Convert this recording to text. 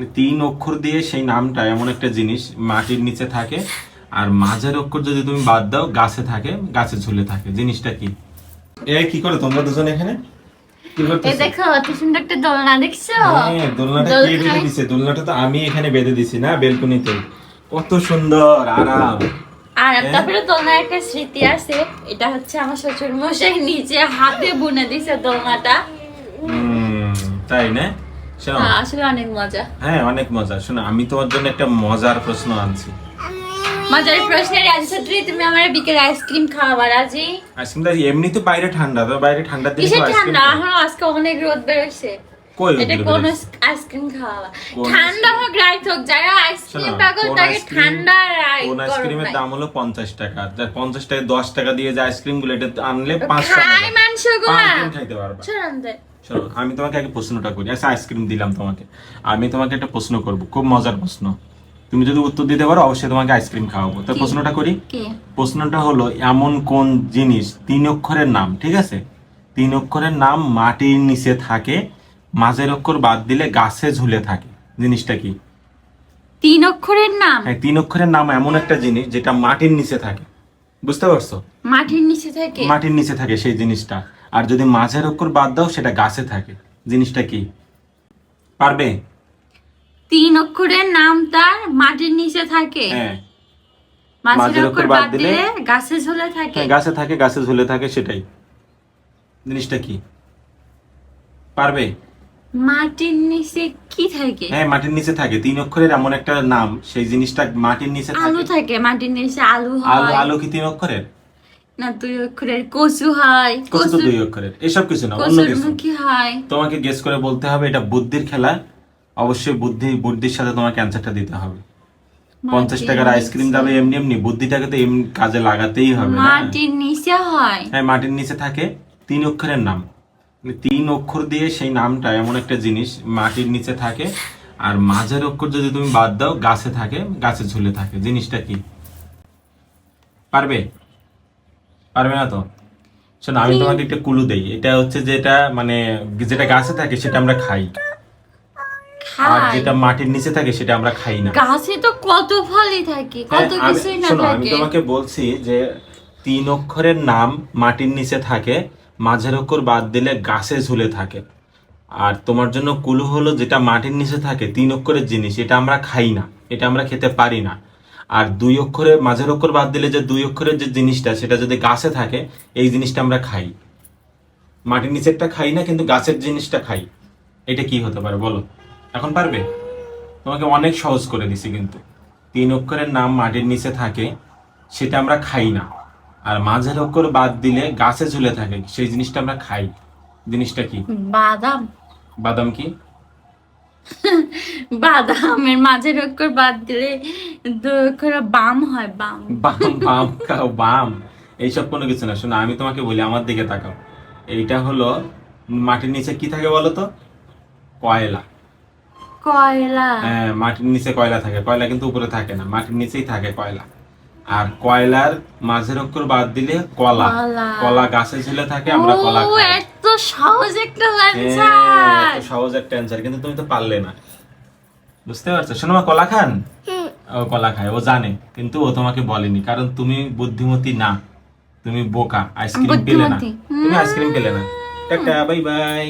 তিন অক্ষর দিয়ে সেই নামটা এমন একটা জিনিস মাটির নিচে থাকে আর মাঝের অক্ষর যদি তুমি বাদ দাও গাছে থাকে গাছে ঝুলে থাকে। জিনিসটা কি? এ কি করে তোমরা দুজন এখানে? কি এই করতেছো দেখো অত সুন্দর একটা দোলনা দেখছ? হ্যাঁ, দোলনাটা কে বেঁধে দিছে? দোলনাটা তো আমি এখানে বেঁধে দিছি না? বেলকুনিতে। কত সুন্দর আরাম। আর। তারপরে দোলনার একটা স্মৃতি আছে এটা হচ্ছে আমার শ্বশুর মশাই নিজে হাতে বুনে দিছে দোলনাটা। তাই না? আসলে অনেক মজা। হ্যাঁ অনেক মজা। শোনো আমি তোমার জন্য একটা মজার প্রশ্ন আনছি। মজার প্রশ্নের অ্যান্সার দিয়ে তুমি আমার বিকেলে আইসক্রিম খাওয়াবার আজি? আইসক্রিমটা এমনি তো বাইরে ঠান্ডা তো বাইরে ঠান্ডা দিনে আইসক্রিম ঠান্ডা? এখন আজকে অনেক রোদ বেরোচ্ছে। কই এটা কোন আইসক্রিম খাওয়া ঠান্ডা হোক রাইট হোক যারা আইসক্রিম পাগল তাকে ঠান্ডা রাইট কোন আইসক্রিমের দাম হলো পঞ্চাশ টাকা। যার পঞ্চাশ টাকা দশ টাকা দিয়ে যে আইসক্রিমগুলো এটা আনলে পাঁচ টাকা। খাই খাইতে পারবা। শোনো আমি তোমাকে আগে প্রশ্নটা করি। আচ্ছা আইসক্রিম দিলাম তোমাকে। আমি তোমাকে একটা প্রশ্ন করব খুব মজার প্রশ্ন। তুমি যদি উত্তর দিতে পারো অবশ্যই তোমাকে আইসক্রিম খাওয়াবো। তো প্রশ্নটা করি? প্রশ্নটা হলো এমন কোন জিনিস তিন অক্ষরের নাম ঠিক আছে? তিন অক্ষরের নাম মাটির নিচে থাকে মাঝের অক্ষর বাদ দিলে গাছে ঝুলে থাকে। জিনিসটা কি? তিন অক্ষরের নাম? হ্যাঁ তিন অক্ষরের নাম এমন একটা জিনিস যেটা মাটির নিচে থাকে। বুঝতে পারছ? মাটির নিচে থেকে? মাটির নিচে থাকে সেই জিনিসটা। আর যদি মাঝের অক্ষর বাদ দাও সেটা গাছে থাকে। জিনিসটা কি? পারবে? তিন অক্ষরের নাম তার মাটির নিচে থাকে। হ্যাঁ। মাঝের অক্ষর বাদ দিলে গাছে ঝুলে থাকে। হ্যাঁ গাছে থাকে গাছে ঝুলে থাকে সেটাই। জিনিসটা কি? পারবে? মাটির নিচে কি থাকে? হ্যাঁ মাটির নিচে থাকে। তিন অক্ষরের এমন একটা নাম সেই জিনিসটা মাটির নিচে আলু থাকে। থাকে মাটির নিচে আলু আলু আলু কি তিন অক্ষরের? না দুই অক্ষরের কচু হয় কচু দুই অক্ষরের এসব কিছু না অন্য কিছু হয় তোমাকে গেস করে বলতে হবে এটা বুদ্ধির খেলা। অবশ্যই বুদ্ধি বুদ্ধির সাথে তোমাকে অ্যান্সারটা দিতে হবে। পঞ্চাশ মাটির টাকার আইসক্রিম নিচে- দাবে এমনি এমনি বুদ্ধিটাকে তো এমনি কাজে লাগাতেই হবে মাটির নিচে হয়। হ্যাঁ মাটির নিচে থাকে তিন অক্ষরের নাম। মানে তিন অক্ষর দিয়ে সেই নামটা এমন একটা জিনিস মাটির নিচে থাকে। আর মাঝের অক্ষর যদি তুমি বাদ দাও গাছে থাকে গাছে ঝুলে থাকে। জিনিসটা কি? পারবে? পারবে না তো? শোনো আমি তোমাকে একটা কুলু দেই। এটা হচ্ছে যেটা মানে যেটা গাছে থাকে সেটা আমরা খাই। আর যেটা মাটির নিচে থাকে সেটা আমরা খাই না। গাছে তো কত ফলই থাকে হ্যাঁ, কত কিছুই না শোনো, আমি তোমাকে বলছি যে তিন অক্ষরের নাম মাটির নিচে থাকে মাঝের অক্ষর বাদ দিলে গাছে ঝুলে থাকে। আর তোমার জন্য কুলু হলো যেটা মাটির নিচে থাকে তিন অক্ষরের জিনিস এটা আমরা খাই না এটা আমরা খেতে পারি না। আর দুই অক্ষরের মাঝের অক্ষর বাদ দিলে যে দুই অক্ষরের যে জিনিসটা সেটা যদি গাছে থাকে এই জিনিসটা আমরা খাই। মাটির নিচেরটা খাই না কিন্তু গাছের জিনিসটা খাই। এটা কি হতে পারে বলো। এখন পারবে? তোমাকে অনেক সহজ করে দিছি কিন্তু। তিন অক্ষরের নাম মাটির নিচে থাকে সেটা আমরা খাই না। আর মাঝের অক্ষর বাদ দিলে গাছে ঝুলে থাকে সেই জিনিসটা আমরা খাই। জিনিসটা কি? বাদাম। বাদাম কি? বাদামের মাঝের অক্ষর বাদ দিলে বাম হয় বাম। বাম বাম খাও বাম। এইসব কোনো কিছু না। শোনো আমি তোমাকে বলি আমার দিকে তাকাও। এইটা হলো মাটির নিচে কি থাকে বলো তো? কয়লা। কয়লা। হ্যাঁ মাটির নিচে কয়লা থাকে। কয়লা কিন্তু উপরে থাকে না মাটির নিচেই থাকে কয়লা। আর কয়লার মাঝের অক্ষর বাদ দিলে কলা। কলা। গাছে ঝুলে থাকে আমরা কলা খাই। সহজ একটা হ্যাঁ, সহজ একটা অ্যান্সার কিন্তু তুমি তো পারলে না। বুঝতে পারছ? শোনো মা কলা খান? ও কলা খায় ও জানে কিন্তু ও তোমাকে বলেনি কারণ তুমি বুদ্ধিমতী না তুমি বোকা আইসক্রিম পেলে না। তুমি আইসক্রিম পেলে না। Tata bye bye